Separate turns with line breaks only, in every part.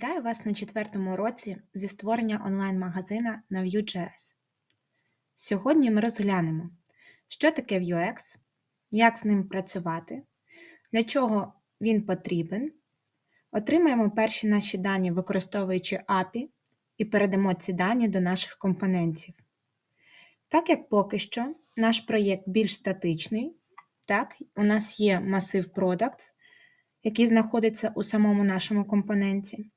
Вітаю вас на четвертому уроці зі створення онлайн-магазина на Vue.js. Сьогодні ми розглянемо, що таке Vuex, як з ним працювати, для чого він потрібен. Отримаємо перші наші дані, використовуючи API, і передамо ці дані до наших компонентів. Так як поки що наш проєкт більш статичний, так, у нас є масив Products, який знаходиться у самому нашому компоненті,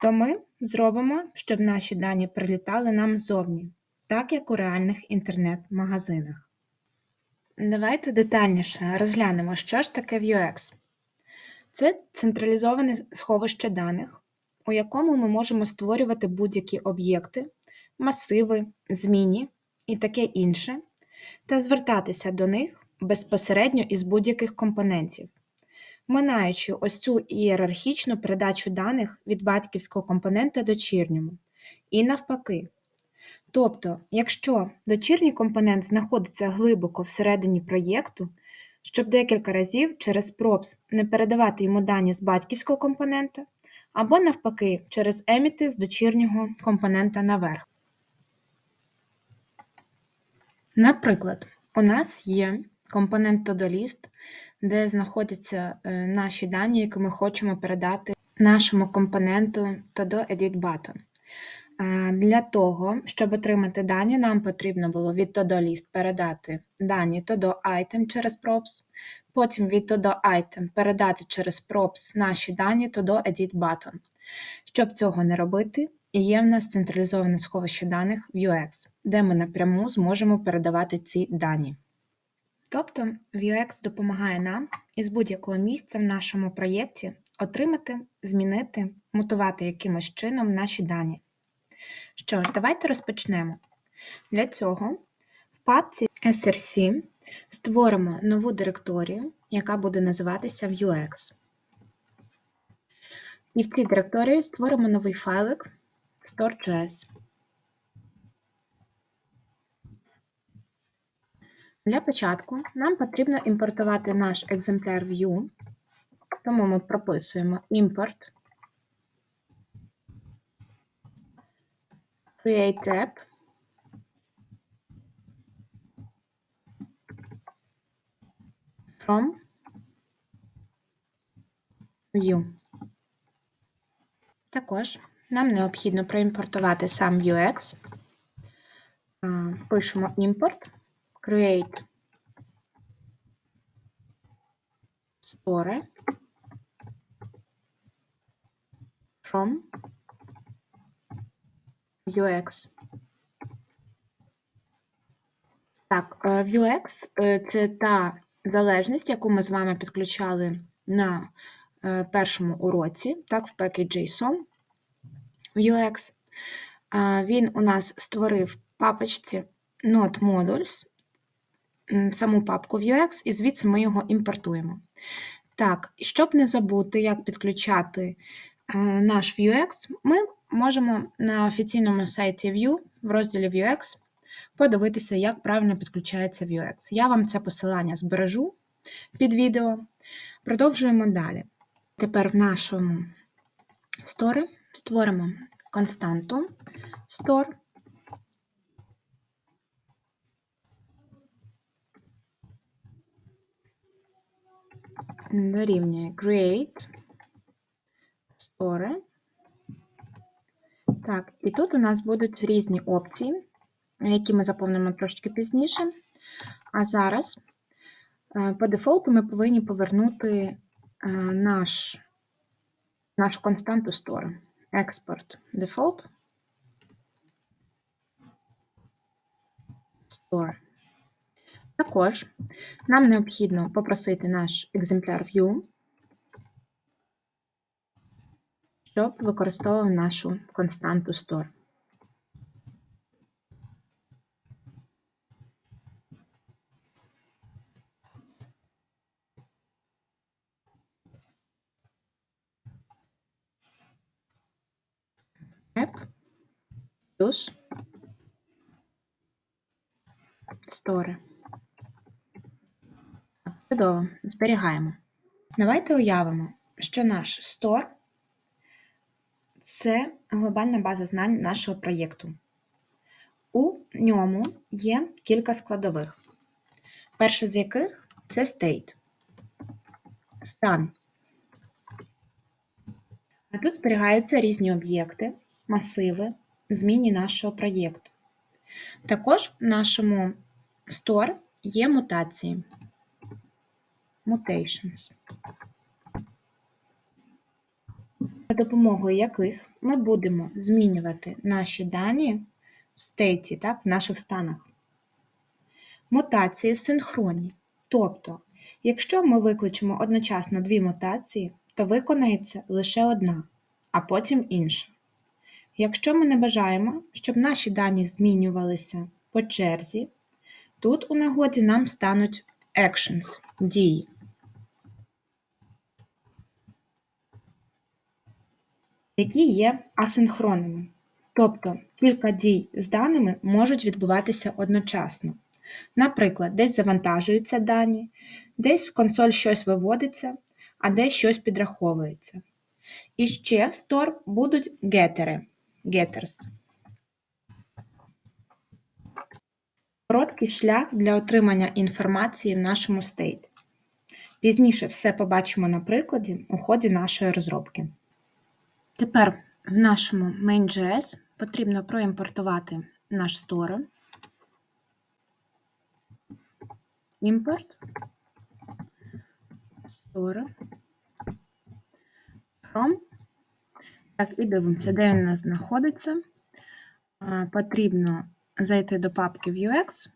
то ми зробимо, щоб наші дані прилітали нам ззовні, так як у реальних інтернет-магазинах. Давайте детальніше розглянемо, що ж таке Vuex. Це централізоване сховище даних, у якому ми можемо створювати будь-які об'єкти, масиви, зміни і таке інше, та звертатися до них безпосередньо із будь-яких компонентів минаючи ось цю ієрархічну передачу даних від батьківського компонента дочірньому, і навпаки. Тобто, якщо дочірній компонент знаходиться глибоко всередині проєкту, щоб декілька разів через props не передавати йому дані з батьківського компонента, або навпаки, через еміти з дочірнього компонента наверх. Наприклад, у нас є компонент TodoList, де знаходяться е, наші дані, які ми хочемо передати нашому компоненту Todo Edit Button. Е, для того, щоб отримати дані, нам потрібно було від TodoList передати дані Todo Item через props, потім від Todo Item передати через props наші дані Todo Edit Button. Щоб цього не робити, є в нас централізоване сховище даних Vuex, де ми напряму зможемо передавати ці дані. Тобто Vuex допомагає нам із будь-якого місця в нашому проєкті отримати, змінити, мутувати якимось чином наші дані. Що ж, давайте розпочнемо. Для цього в папці SRC створимо нову директорію, яка буде називатися Vuex. І в цій директорії створимо новий файлик store.js. Для початку нам потрібно імпортувати наш екземпляр View, тому ми прописуємо import create app from. View. Також нам необхідно проімпортувати сам UX. Пишемо import create store from UX. Так, Vuex е, – це та залежність, яку ми з вами підключали на е, першому уроці, так, в package.json Vuex. Він у нас створив папочці Node Modules саму папку Vuex, і звідси ми його імпортуємо. Так, щоб не забути, як підключати е, наш Vuex, ми можемо на офіційному сайті Vue в розділі Vuex подивитися, як правильно підключається Vuex. Я вам це посилання збережу під відео. Продовжуємо далі. Тепер в нашому сторі створимо константу store. Дорівнює create store. Так, і тут у нас будуть різні опції, які ми заповнимо трошки пізніше. А зараз е, по дефолту ми повинні повернути е, наш, нашу константу store. Export default store. Також нам необхідно попросити наш екземпляр View, щоб використовував нашу константу store. Плюс store. Чудово, зберігаємо. Давайте уявимо, що наш store це глобальна база знань нашого проєкту. У ньому є кілька складових. Перша з яких це state. Стан. А тут зберігаються різні об'єкти, масиви, зміни нашого проєкту. Також в нашому store є мутації. Mutations. За допомогою яких ми будемо змінювати наші дані в стейті, так, в наших станах. Мутації синхронні. Тобто, якщо ми викличемо одночасно дві мутації, то виконається лише одна, а потім інша. Якщо ми не бажаємо, щоб наші дані змінювалися по черзі, тут у нагоді нам стануть actions дії. Які є асинхронними. Тобто кілька дій з даними можуть відбуватися одночасно. Наприклад, десь завантажуються дані, десь в консоль щось виводиться, а десь щось підраховується. І ще в store будуть гетери getters. Короткий шлях для отримання інформації в нашому стейт. Пізніше все побачимо на прикладі у ході нашої розробки. Тепер в нашому main.js потрібно проімпортувати наш store. Import store from. Так, і дивимося, де він у нас знаходиться. Потрібно зайти до папки Vuex.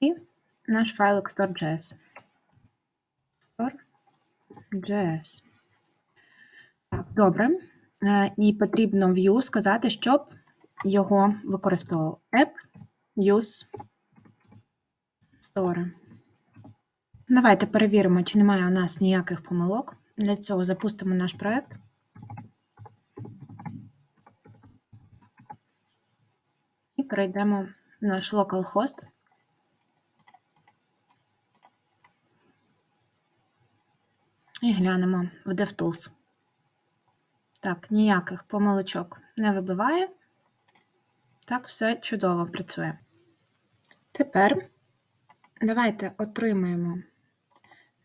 І наш файлик store.js. Store.js. Так, добре. Е, і потрібно view сказати, щоб його використовував. App use store. Давайте перевіримо, чи немає у нас ніяких помилок. Для цього запустимо наш проект. І перейдемо в наш localhost. І глянемо в DevTools. Так, ніяких помилочок не вибиває. Так, все чудово працює. Тепер давайте отримаємо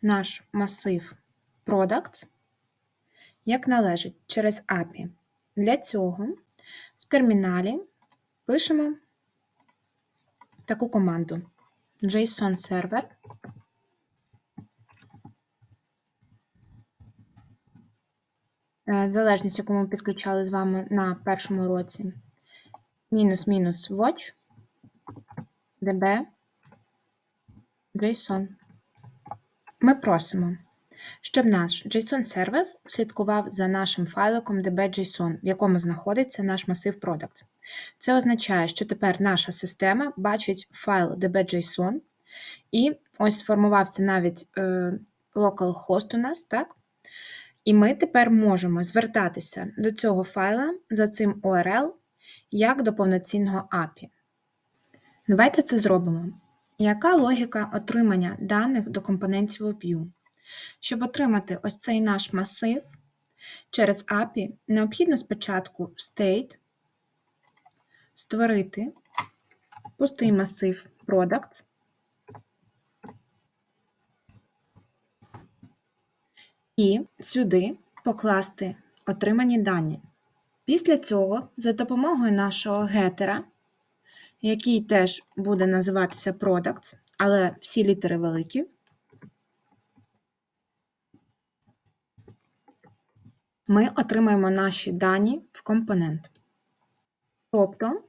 наш масив Products, як належить через API. Для цього в терміналі пишемо таку команду JSON Server залежність, яку ми підключали з вами на першому році. Мінус-мінус watch, db, JSON. Ми просимо, щоб наш JSON-сервер слідкував за нашим файликом db.json, в якому знаходиться наш масив Products. Це означає, що тепер наша система бачить файл db.json, і ось сформувався навіть е, localhost у нас, так? І ми тепер можемо звертатися до цього файла за цим URL як до повноцінного API. Давайте це зробимо. Яка логіка отримання даних до компонентів View? Щоб отримати ось цей наш масив через API, необхідно спочатку state створити пустий масив Products. І сюди покласти отримані дані. Після цього, за допомогою нашого гетера, який теж буде називатися Products, але всі літери великі, ми отримаємо наші дані в компонент. Тобто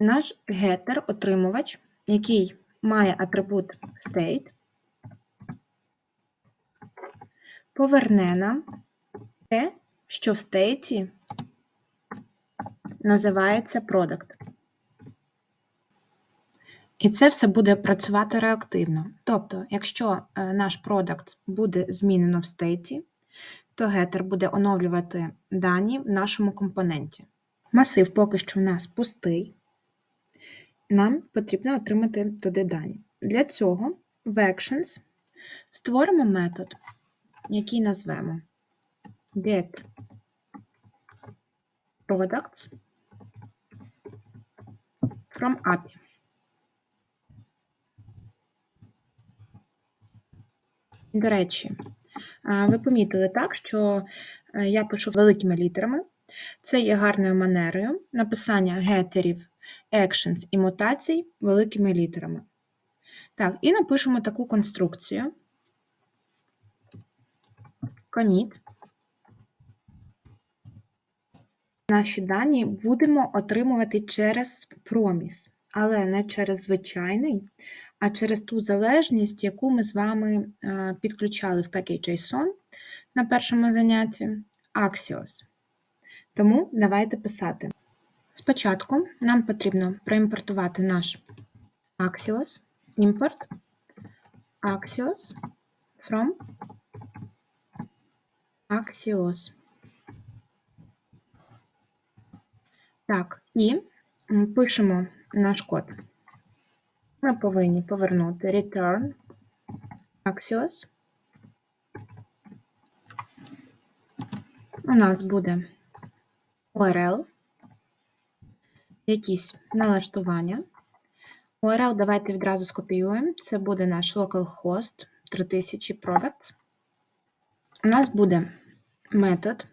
наш гетер-отримувач, який має атрибут state, поверне нам те, що в стейті називається product. І це все буде працювати реактивно. Тобто, якщо е, наш продукт буде змінено в стейті, то гетер буде оновлювати дані в нашому компоненті. Масив поки що в нас пустий, нам потрібно отримати туди дані. Для цього в Actions створимо метод, який назвемо get products from API. До речі, ви помітили так, що е, я пишу великими літерами. Це є гарною манерою написання гетерів, actions і мутацій великими літерами. Так, і напишемо таку конструкцію. Commit. Наші дані будемо отримувати через проміс, але не через звичайний, а через ту залежність, яку ми з вами е, підключали в Package.json на першому занятті Axios. Тому давайте писати. Спочатку нам потрібно проімпортувати наш Axios, import Axios from Axios. Так, і пишемо наш код. Ми повинні повернути return Axios. У нас буде URL, якісь налаштування. URL давайте відразу скопіюємо. Це буде наш localhost 3000 products. У нас буде метод.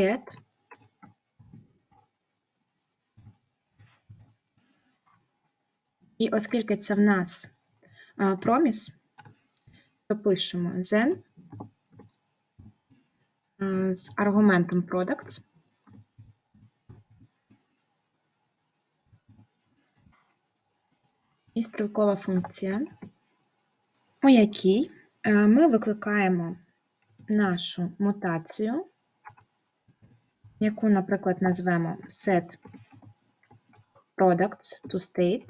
Get І оскільки це в нас проміс, то пишемо then з аргументом products. І стрілкова функція, у якій е, ми викликаємо нашу мутацію, яку, наприклад, назвемо set products to state.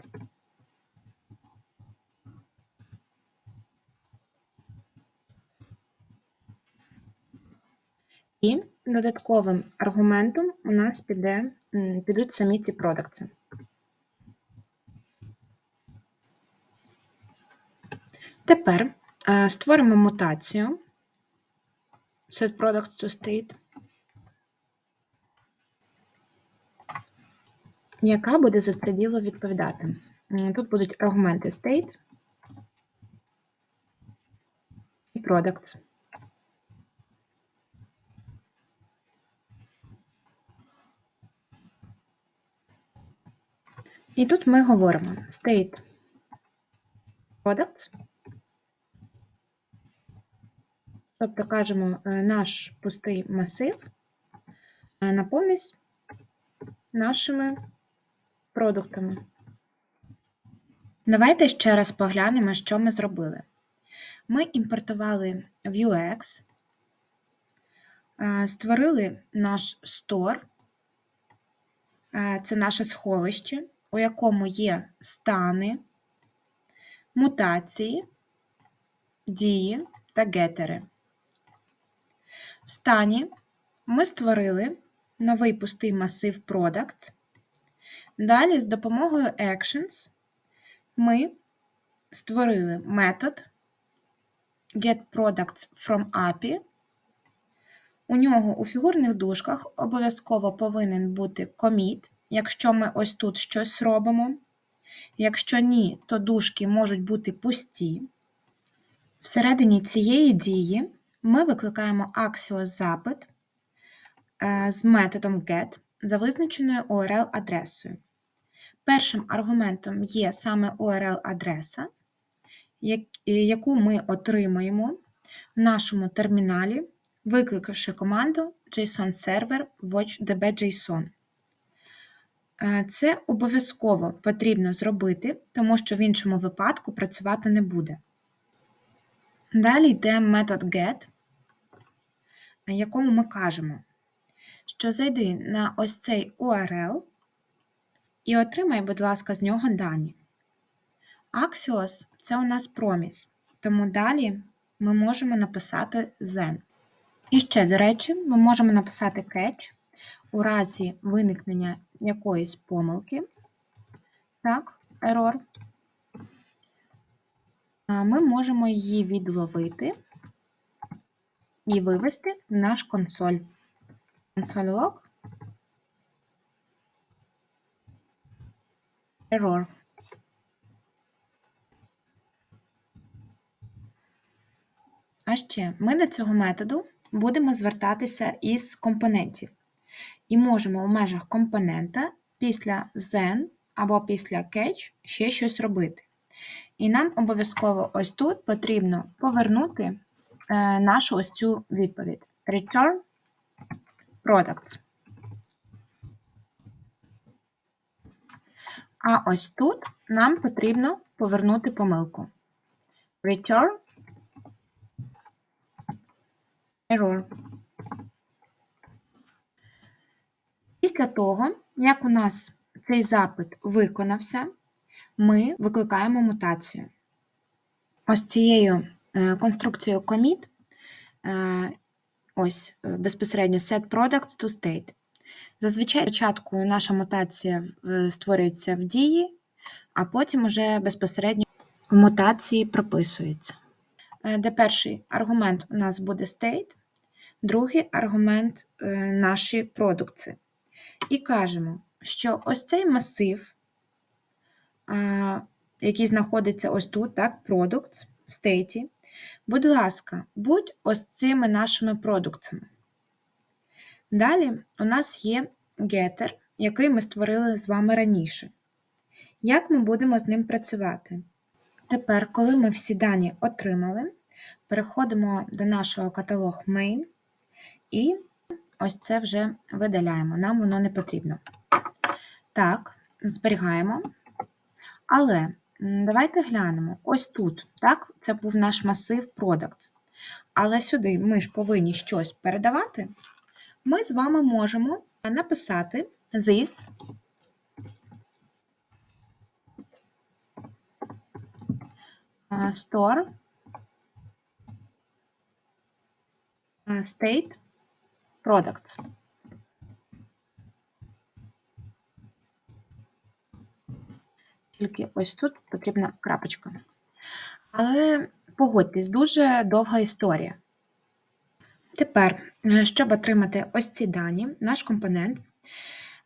І додатковим аргументом у нас піде, підуть самі ці продукти. Тепер е, створимо мутацію set products to state, яка буде за це діло відповідати. Тут будуть аргументи state і products. І тут ми говоримо state products, тобто кажемо, е, наш пустий масив е, наповнись нашими продуктами. Давайте ще раз поглянемо, що ми зробили. Ми імпортували Vuex, е, створили наш Е, це наше сховище, у якому є стани, мутації, дії та гетери. В стані ми створили новий пустий масив Product. Далі з допомогою Actions ми створили метод getProducts from API. У нього у фігурних дужках обов'язково повинен бути commit, якщо ми ось тут щось робимо. Якщо ні, то дужки можуть бути пусті. Всередині цієї дії ми викликаємо Axios запит е, з методом get за визначеною URL-адресою. Першим аргументом є саме URL-адреса, яку ми отримаємо в нашому терміналі, викликавши команду JSON Server watchdb.json. Е, Це обов'язково потрібно зробити, тому що в іншому випадку працювати не буде. Далі йде метод get, якому ми кажемо, що зайди на ось цей URL і отримай, будь ласка, з нього дані. Axios – це у нас проміс, тому далі ми можемо написати then. І ще, до речі, ми можемо написати catch у разі виникнення якоїсь помилки, так, error, ми можемо її відловити і вивести наш консоль. Консоль log error. А ще ми до цього методу будемо звертатися із компонентів. І можемо в межах компонента після then або після catch ще щось робити. І нам обов'язково ось тут потрібно повернути нашу ось цю відповідь. Return products. А ось тут нам потрібно повернути помилку. Return error. Після того, як у нас цей запит виконався, ми викликаємо мутацію. Ось цією е, конструкцією commit, е, ось е, безпосередньо set products to state. Зазвичай спочатку наша мутація створюється в дії, а потім уже безпосередньо в мутації прописується. Де перший аргумент у нас буде state, другий аргумент наші продукти. І кажемо, що ось цей масив, який знаходиться ось тут, так, Products в стейті, будь ласка, будь ось цими нашими продуктами. Далі у нас є getter, який ми створили з вами раніше. Як ми будемо з ним працювати? Тепер, коли ми всі дані отримали, переходимо до нашого каталог main і ось це вже видаляємо, нам воно не потрібно. Так, зберігаємо. Але давайте глянемо: ось тут, так, це був наш масив Products. Але сюди ми ж повинні щось передавати. Ми з вами можемо написати this store state products. Тільки ось тут потрібна крапочка. Але погодьтесь, дуже довга історія. Тепер, е, щоб отримати ось ці дані, наш компонент,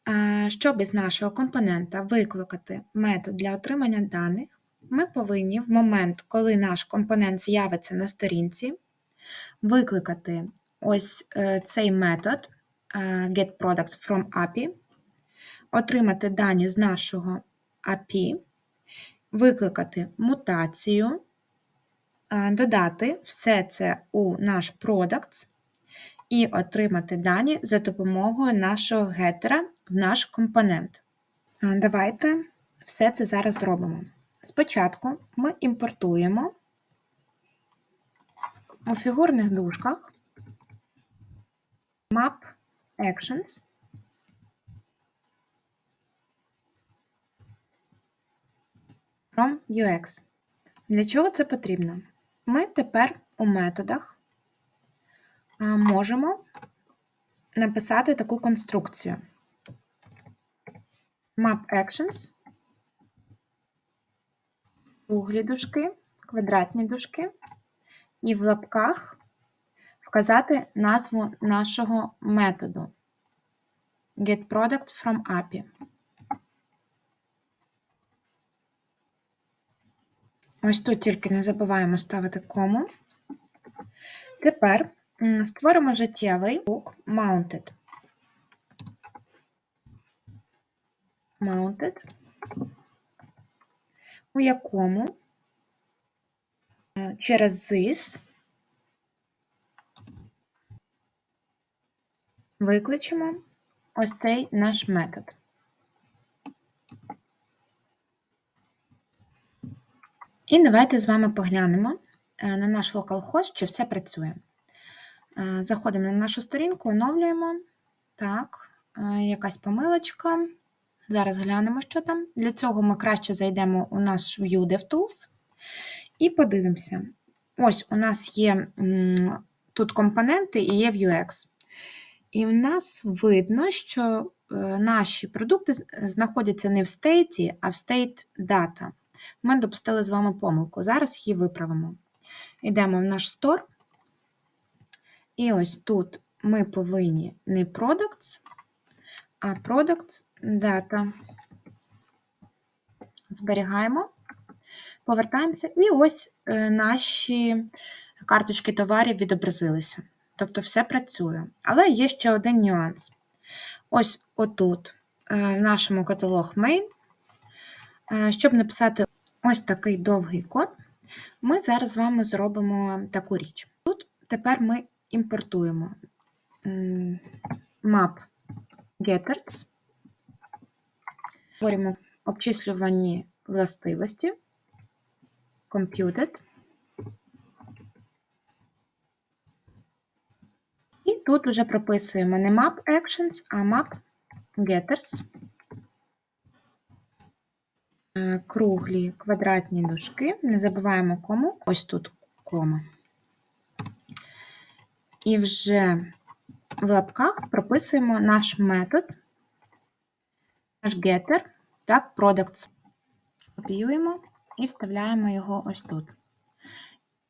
е, щоб із нашого компонента викликати метод для отримання даних, ми повинні в момент, коли наш компонент з'явиться на сторінці, викликати ось е, цей метод getProducts from API, отримати дані з нашого API, викликати мутацію, додати все це у наш Products і отримати дані за допомогою нашого гетера в наш компонент. Давайте все це зараз зробимо. Спочатку ми імпортуємо у фігурних дужках map actions from UX. Для чого це потрібно? Ми тепер у методах можемо написати таку конструкцію. Map Actions, круглі дужки, квадратні дужки, і в лапках вказати назву нашого методу GetProduct from API. Ось тут тільки не забуваємо ставити кому. Тепер створимо життєвий book mounted. Mounted, у якому через this викличемо ось цей наш метод. І давайте з вами поглянемо е, на наш localhost, чи все працює. Е, заходимо на нашу сторінку, оновлюємо. Так, е, якась помилочка. Зараз глянемо, що там. Для цього ми краще зайдемо у наш View DevTools і подивимося. Ось у нас є тут компоненти і є Vuex. І в нас видно, що наші продукти знаходяться не в стейті, а в state data. Ми допустили з вами помилку. Зараз її виправимо. Йдемо в наш стор. І ось тут ми повинні не products, а products data. Зберігаємо, повертаємося, і ось е, наші карточки товарів відобразилися. Тобто все працює. Але є ще один нюанс. Ось отут, е, в нашому каталог main, е, щоб написати ось такий довгий код, ми зараз з вами зробимо таку річ. Тут тепер ми імпортуємо map getters, створюємо обчислювані властивості, computed, і тут вже прописуємо не map actions, а map getters, круглі квадратні дужки, не забуваємо кому, ось тут кома. І вже в лапках прописуємо наш метод, наш getter, так, products. Копіюємо і вставляємо його ось тут.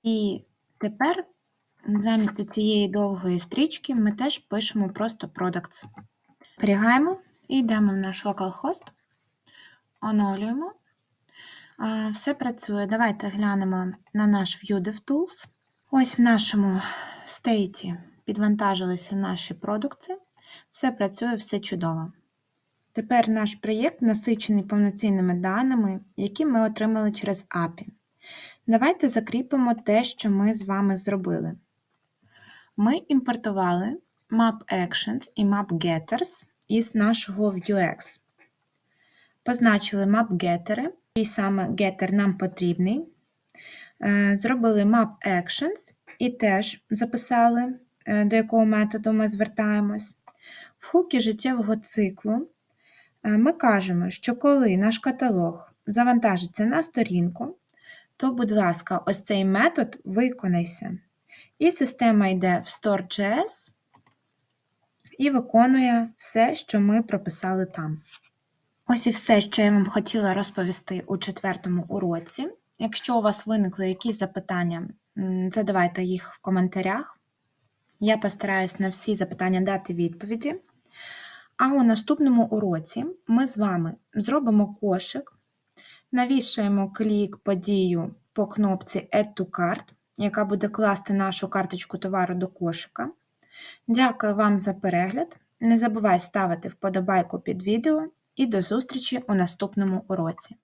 І тепер замість цієї довгої стрічки ми теж пишемо просто products. Зберігаємо і йдемо в наш localhost, оновлюємо. Все працює. Давайте глянемо на наш View DevTools. Ось в нашому стейті підвантажилися наші продукти. Все працює, все чудово. Тепер наш проєкт насичений повноцінними даними, які ми отримали через API. Давайте закріпимо те, що ми з вами зробили. Ми імпортували map actions і map getters із нашого Vuex. Позначили map gettери, і саме getter нам потрібний. Е, Зробили map actions і теж записали, е, до якого методу ми звертаємось. В хукі життєвого циклу е, ми кажемо, що коли наш каталог завантажиться на сторінку, то, будь ласка, ось цей метод виконайся. І система йде в store.js і виконує все, що ми прописали там. Ось і все, що я вам хотіла розповісти у четвертому уроці. Якщо у вас виникли якісь запитання, задавайте їх в коментарях. Я постараюсь на всі запитання дати відповіді. А у наступному уроці ми з вами зробимо кошик, навішаємо клік подію по кнопці Add to Cart, яка буде класти нашу карточку товару до кошика. Дякую вам за перегляд. Не забувай ставити вподобайку під відео і до зустрічі у наступному уроці.